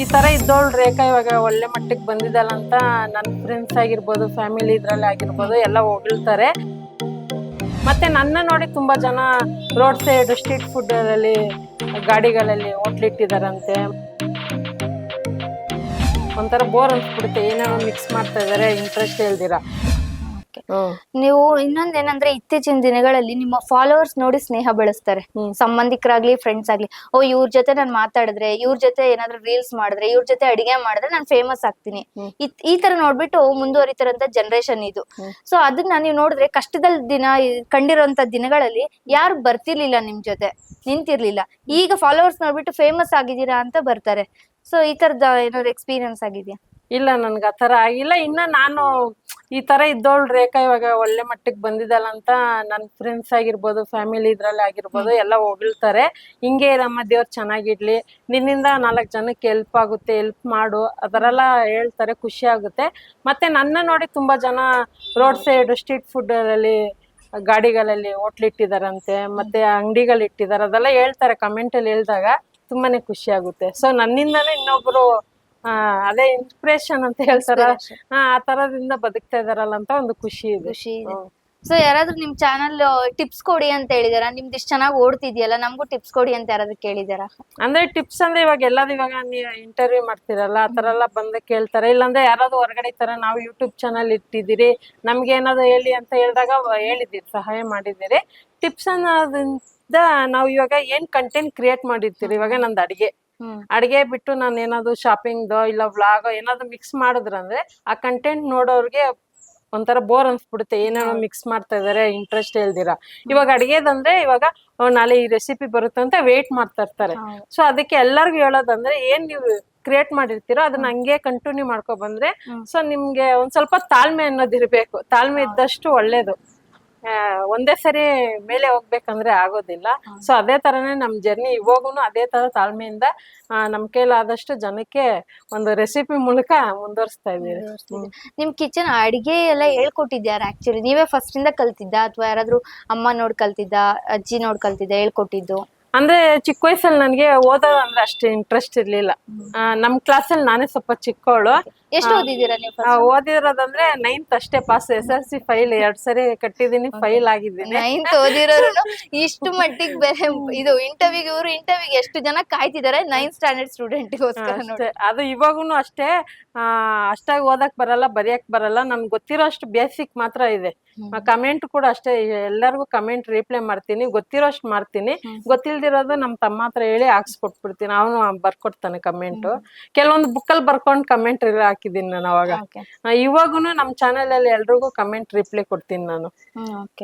ಈ ತರ ಇದ್ದವಳು ರೇಖಾ ಇವಾಗ ಒಳ್ಳೆ ಮಟ್ಟಕ್ಕೆ ಬಂದಿದ್ದಾಳ ಅಂತ ನನ್ನ ಫ್ರೆಂಡ್ಸ್ ಆಗಿರ್ಬೋದು ಫ್ಯಾಮಿಲಿ ಇದ್ರಲ್ಲಿ ಆಗಿರ್ಬೋದು ಎಲ್ಲ ಹೊಗಳ್ತಾರೆ. ಮತ್ತೆ ನನ್ನ ನೋಡಿ ತುಂಬಾ ಜನ ರೋಡ್ ಸೈಡ್ ಸ್ಟ್ರೀಟ್ ಫುಡ್ ಅಲ್ಲಿ ಗಾಡಿಗಳಲ್ಲಿ ಹೋಟ್ಲಿಟ್ಟಿದಾರಂತೆ. ಒಂಥರ ಬೋರ್ ಅನ್ಸ್ಬಿಡುತ್ತೆ, ಏನೇನೋ ಮಿಕ್ಸ್ ಮಾಡ್ತಾ ಇದಾರೆ ಇಂಟ್ರೆಸ್ಟ್ ಹೇಳ್ದಿರಾ. ನೀವು ಇನ್ನೊಂದೇನಂದ್ರೆ ಇತ್ತೀಚಿನ ದಿನಗಳಲ್ಲಿ ನಿಮ್ಮ ಫಾಲೋವರ್ಸ್ ನೋಡಿ ಸ್ನೇಹ ಬೆಳೆಸ್ತಾರೆ. ಸಂಬಂಧಿಕರಾಗ್ಲಿ ಫ್ರೆಂಡ್ಸ್ ಆಗ್ಲಿ. ಓ ಇವ್ರ ಜೊತೆ ನಾನು ಮಾತಾಡಿದ್ರೆ ಇವ್ರ ಜೊತೆ ಏನಾದ್ರು ರೀಲ್ಸ್ ಮಾಡಿದ್ರೆ ಇವ್ರ ಜೊತೆ ಅಡಿಗೆ ಮಾಡಿದ್ರೆ ನಾನು ಫೇಮಸ್ ಆಗ್ತೀನಿ. ಈ ತರ ನೋಡ್ಬಿಟ್ಟು ಮುಂದುವರಿತಾರಂತ ಜನರೇಷನ್ ಇದು. ಸೊ ಅದನ್ನ ನೀವು ನೋಡಿದ್ರೆ ಕಷ್ಟದಲ್ಲಿ ದಿನ ಕಂಡಿರೋಂತ ದಿನಗಳಲ್ಲಿ ಯಾರು ಬರ್ತಿರ್ಲಿಲ್ಲ ನಿಮ್ ಜೊತೆ. ನಿಂತಿರ್ಲಿಲ್ಲ. ಈಗ ಫಾಲೋವರ್ಸ್ ನೋಡ್ಬಿಟ್ಟು ಫೇಮಸ್ ಆಗಿದ್ದೀರಾ ಅಂತ ಬರ್ತಾರೆ. ಸೊ ಈ ತರದ ಏನಾದ್ರು ಎಕ್ಸ್ಪೀರಿಯನ್ಸ್ ಆಗಿದ್ಯಾ? ಇಲ್ಲ ನನ್ಗೆ ಆ ಥರ ಆಗಿಲ್ಲ. ಇನ್ನ ನಾನು ಈ ತರ ಇದ್ದೋಳ್ ರೇಖಾ ಇವಾಗ ಒಳ್ಳೆ ಮಟ್ಟಕ್ಕೆ ಬಂದಿದ್ದಲ್ಲ ಅಂತ ನನ್ನ ಫ್ರೆಂಡ್ಸ್ ಆಗಿರ್ಬೋದು ಫ್ಯಾಮಿಲಿ ಇದ್ರಲ್ಲಿ ಆಗಿರ್ಬೋದು ಎಲ್ಲ ಹೊಗಳ್ತಾರೆ. ಹಿಂಗೆ ಇರಮ್ಮ ದೇವ್ರು ಚೆನ್ನಾಗಿಡ್ಲಿ ನಿನ್ನಿಂದ ನಾಲ್ಕು ಜನಕ್ಕೆ ಹೆಲ್ಪ್ ಆಗುತ್ತೆ ಹೆಲ್ಪ್ ಮಾಡು. ಅದರೆಲ್ಲ ಹೇಳ್ತಾರೆ ಖುಷಿ ಆಗುತ್ತೆ. ಮತ್ತೆ ನನ್ನ ನೋಡಿ ತುಂಬಾ ಜನ ರೋಡ್ ಸೈಡ್ ಸ್ಟ್ರೀಟ್ ಫುಡ್ ಅಲ್ಲಿ ಗಾಡಿಗಳಲ್ಲಿ ಹೋಟ್ಲಿಟ್ಟಿದಾರಂತೆ ಮತ್ತೆ ಅಂಗಡಿಗಳು ಇಟ್ಟಿದ್ದಾರೆ ಅದೆಲ್ಲ ಹೇಳ್ತಾರೆ ಕಮೆಂಟ್ ಅಲ್ಲಿ ಹೇಳಿದಾಗ. ತುಂಬಾನೇ ಖುಷಿ ಆಗುತ್ತೆ. ಸೊ ನನ್ನಿಂದಾನೇ ಇನ್ನೊಬ್ರು ಆ, ಅದೇ ಇನ್ಸ್ಪಿರೇಷನ್ ಅಂತ ಹೇಳ್ತಾರ. ಹಾ ಆ ತರದಿಂದ ಬದುಕ್ತಾ ಇದಾರಲ್ಲ ಅಂತ ಒಂದು ಖುಷಿ ಇದೆ. ಖುಷಿ ಇದೆ. ಹ್ಮ್. ಸೊ ಯಾರಾದ್ರೂ ನಿಮ್ ಚಾನಲ್ ಟಿಪ್ಸ್ ಕೊಡಿ ಅಂತ ಹೇಳಿದಾರ? ನಿಮ್ದು ಇಷ್ಟ ಚೆನ್ನಾಗಿ ಓಡ್ತಿದ್ಯಲ್ಲ ನಮಗೂ ಟಿಪ್ಸ್ ಕೊಡಿ ಅಂತ ಯಾರಾದ್ರೂ ಕೇಳಿದಾರ? ಅಂದ್ರೆ ಟಿಪ್ಸ್ ಅಂದ್ರೆ ಇವಾಗ ಎಲ್ಲಾರು ಇವಾಗ ನೀವು ಇಂಟರ್ವ್ಯೂ ಮಾಡ್ತಿರಲ್ಲ ಆ ತರ ಎಲ್ಲ ಬಂದು ಕೇಳ್ತಾರೆ. ಇಲ್ಲಾಂದ್ರೆ ಯಾರಾದ್ರೂ ಹೊರಗಡೆ ತರ ನಾವು ಯೂಟ್ಯೂಬ್ ಚಾನಲ್ ಇಟ್ಟಿದ್ದೀರಿ ನಮ್ಗೆ ಏನಾದ್ರು ಹೇಳಿ ಅಂತ ಹೇಳಿದಾಗ ಹೇಳಿದಿರಿ ಹೇಳಿದ್ದೀರಿ ಸಹಾಯ ಮಾಡಿದ್ದೀರಿ. ಟಿಪ್ಸ್ ಅನ್ನೋದ್ರಿಂದ ನಾವು ಇವಾಗ ಏನ್ ಕಂಟೆಂಟ್ ಕ್ರಿಯೇಟ್ ಮಾಡಿರ್ತೀರಿ? ಇವಾಗ ನಂದು ಅಡಿಗೆ. ಅಡಿಗೆ ಬಿಟ್ಟು ನಾನು ಏನಾದ್ರು ಶಾಪಿಂಗ್ದೋ ಇಲ್ಲ ವ್ಲಾಗ್ ಏನಾದ್ರು ಮಿಕ್ಸ್ ಮಾಡಿದ್ರಂದ್ರೆ ಆ ಕಂಟೆಂಟ್ ನೋಡೋರ್ಗೆ ಒಂಥರ ಬೋರ್ ಅನ್ಸ್ಬಿಡುತ್ತೆ. ಏನೇನೋ ಮಿಕ್ಸ್ ಮಾಡ್ತಾ ಇದಾರೆ ಇಂಟ್ರೆಸ್ಟ್ ಹೇಳ್ದಿರಾ? ಇವಾಗ ಅಡಿಗೆದಂದ್ರೆ ಇವಾಗ ನಾಳೆ ಈ ರೆಸಿಪಿ ಬರುತ್ತೆ ಅಂತ ವೇಟ್ ಮಾಡ್ತಾ ಇರ್ತಾರೆ. ಸೊ ಅದಕ್ಕೆ ಎಲ್ಲರಿಗೂ ಹೇಳೋದಂದ್ರೆ ಏನ್ ನೀವು ಕ್ರಿಯೇಟ್ ಮಾಡಿರ್ತೀರೋ ಅದನ್ನ ಹಂಗೆ ಕಂಟಿನ್ಯೂ ಮಾಡ್ಕೊ ಬಂದ್ರೆ. ಸೊ ನಿಮ್ಗೆ ಒಂದ್ ಸ್ವಲ್ಪ ತಾಳ್ಮೆ ಅನ್ನೋದಿರ್ಬೇಕು ತಾಳ್ಮೆ ಇದ್ದಷ್ಟು ಒಳ್ಳೇದು. ಒಂದೇ ಸರಿ ಮೇಲೆ ಹೋಗ್ಬೇಕಂದ್ರೆ ಆಗೋದಿಲ್ಲ. ಸೊ ಅದೇ ತರನೇ ನಮ್ ಜರ್ನಿ ಇವಾಗೂ ಅದೇ ತರ ತಾಳ್ಮೆಯಿಂದ ನಮ್ ಕೈಲಾದಷ್ಟು ಜನಕ್ಕೆ ಒಂದು ರೆಸಿಪಿ ಮೂಲಕ ಮುಂದುವರಿಸ್ತಾ ಇದೀವಿ. ನಿಮ್ ಕಿಚನ್ ಅಡಿಗೆ ಎಲ್ಲ ಹೇಳ್ಕೊಟ್ಟಿದ್ಯಾರ ಆಕ್ಚುಲಿ ನೀವೇ ಫಸ್ಟ್ ಇಂದ ಕಲ್ತಿದ್ದ? ಅಥವಾ ಯಾರಾದ್ರೂ ಅಮ್ಮ ನೋಡ್ ಕಲ್ತಿದ್ದ ಅಜ್ಜಿ ನೋಡ್ ಕಲ್ತಿದ್ದ ಹೇಳ್ಕೊಟ್ಟಿದ್ದು? ಅಂದ್ರೆ ಚಿಕ್ಕ ವಯಸ್ಸಲ್ಲಿ ನನಗೆ ಓದೋದು ಅಂದ್ರೆ ಅಷ್ಟು ಇಂಟ್ರೆಸ್ಟ್ ಇರ್ಲಿಲ್ಲ. ಆ, ನಮ್ ಕ್ಲಾಸಲ್ಲಿ ನಾನೇ ಸ್ವಲ್ಪ ಚಿಕ್ಕವಳು ಎಷ್ಟು ಓದಿದ್ದೀರಾ ನೀವು ಆ, ಓದಿರೋದಂದ್ರೆ ನೈನ್ತ್ ಅಷ್ಟೇ pass S L C fail ಎರಡ್ ಸರಿ ಕಟ್ಟಿದೀನಿ ಫೈಲ್ ಆಗಿದ್ದೀನಿ. ನೈನ್ತ್ ಓದಿರೋರು ಇಷ್ಟು ಮಟ್ಟಿಗೆ ಬೇರೆ ಇದು ಇಂಟರ್ವ್ಯೂಗೆ ಇವರು ಇಂಟರ್ವ್ಯೂಗೆ ಎಷ್ಟು ಜನ ಕಾಯ್ತಿದ್ದಾರೆ? ನೈನ್ ಸ್ಟ್ಯಾಂಡರ್ಡ್ ಸ್ಟೂಡೆಂಟ್ಗೋಸ್ಕರ ನೋಡಿ ಅಷ್ಟೇ. ಅದು ಇವಾಗೂನು ಅಷ್ಟೇ ಆ, ಅಷ್ಟಾಗಿ ಓದಕ್ ಬರಲ್ಲ ಬರೆಯಕ್ ಬರಲ್ಲ ನನ್ಗೆ ಗೊತ್ತಿರೋ ಅಷ್ಟು ಬೇಸಿಕ್ ಮಾತ್ರ ಇದೆ. ಕಮೆಂಟ್ ಕೂಡ ಅಷ್ಟೇ ಎಲ್ಲರಿಗೂ ಕಮೆಂಟ್ ರಿಪ್ಲೈ ಮಾಡ್ತೀನಿ ಗೊತ್ತಿರೋ ಅಷ್ಟು ಮಾಡ್ತೀನಿ ಗೊತ್ತಿಲ್ದಿರೋದು ನಮ್ಮ ತಮ್ಮ ಹತ್ರ ಹೇಳಿ ಹಾಕ್ಸ್ಕೊಟ್ಬಿಡ್ತೀನಿ. ಅವನು ಬರ್ಕೊಡ್ತಾನೆ ಕಮೆಂಟ್ ಕೆಲವೊಂದು ಬುಕ್ಕಲ್ಲಿ ಬರ್ಕೊಂಡು ಕಮೆಂಟ್ ಹಾಕಿದ್ದೀನಿ ನಾನು ಅವಾಗ. ಇವಾಗೂ ನಮ್ಮ ಚಾನೆಲ್ ಅಲ್ಲಿ ಎಲ್ರಿಗೂ ಕಮೆಂಟ್ ರಿಪ್ಲೈ ಕೊಡ್ತೀನಿ ನಾನು.